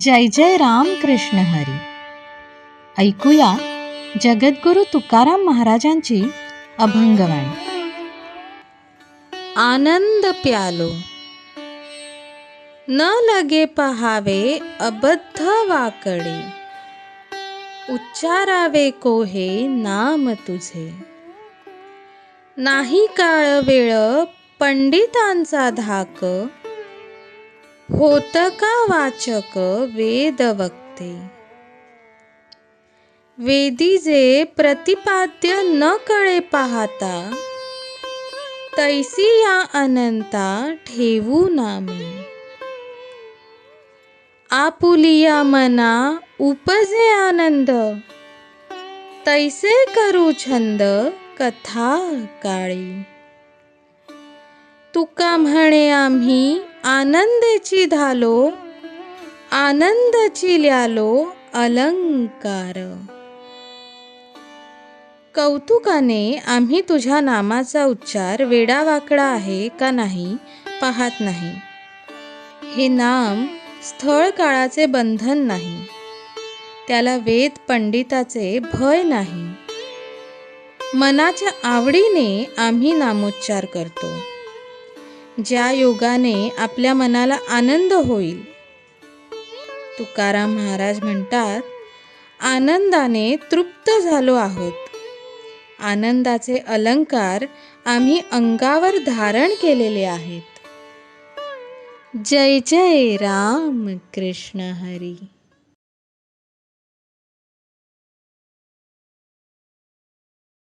जय जय राम कृष्ण हरी. ऐकूया जगद्गुरु तुकाराम महाराजांची अभंगवाणी. आनंद प्यालो. न लगे पहावे अबद्ध वाकडे. उच्चारावे कोहे नाम तुझे. नाही काळ वेळ पंडितांचा धाक होत का वाचक वेद वक्ते वेदी जे प्रतिपाद्य न कळे पाहता तैसी या अनंता ठेवू नामे. आपुलिया मना उपजे आनंद तैसे करू छंद कथा काळी. तुका म्हणे आम्ही आनंदेची धालो आनंदची ल्यालो अलंकार. कौतुकाने आम्ही तुझ्या नामाचा उच्चार वेडावाकडा आहे का नाही पाहत नाही. हे नाम स्थळ काळाचे बंधन नाही. त्याला वेद पंडिताचे भय नाही. मनाच्या आवडीने आम्ही नामोच्चार करतो. ज्या योगाने आपल्या मनाला आनंद होईल. तुकाराम महाराज म्हणतात आनंदाने तृप्त झालो आहोत. आनंदाचे अलंकार आम्ही अंगावर धारण केलेले आहेत. जय जय राम कृष्ण हरी.